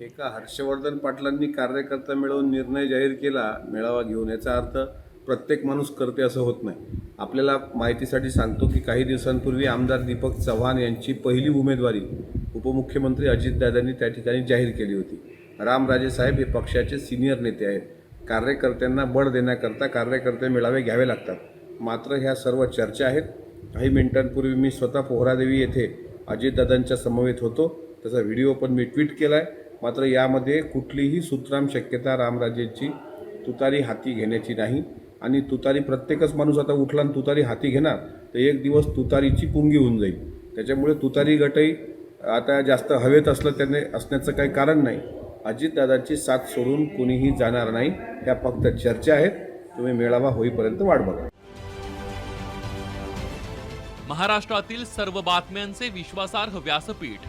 एका हर्षवर्धन पाटलांनी कार्यकर्ता मिळवून निर्णय जाहीर केला मेळावा घेऊन याचा अर्थ प्रत्येक माणूस करते असं होत नाही. आपल्याला माहितीसाठी सांगतो की काही दिवसांपूर्वी आमदार दीपक चव्हाण यांची पहिली उमेदवारी उपमुख्यमंत्री अजितदादांनी त्या ठिकाणी जाहीर केली होती. रामराजे साहेब हे पक्षाचे सिनियर नेते आहेत. कार्यकर्त्यांना बळ देण्याकरता कार्यकर्ते मेळावे घ्यावे लागतात. मात्र ह्या सर्व चर्चा आहेत. काही मिनिटांपूर्वी मी स्वतः पोहरादेवी येथे अजितदादांच्या समवेत होतो. त्याचा व्हिडिओ पण मी ट्विट केला आहे मात्र यामध्ये कुठलीही सुतराम शक्यता रामराजेंची तुतारी हाती घेण्याची नाही. आणि तुतारी प्रत्येकच माणूस आता उठला आणि तुतारी हाती घेणार तर एक दिवस तुतारीची पुंगी होऊन जाईल. त्याच्यामुळे तुतारी गटही आता जास्त हवेत असलं त्याने असण्याचं काही कारण नाही. अजितदादांची साथ सोडून कोणीही जाणार नाही त्या फक्त चर्चा आहेत. तुम्ही मेळावा होईपर्यंत वाट बघा. महाराष्ट्रातील सर्व बातम्यांचे विश्वासार्ह व्यासपीठ.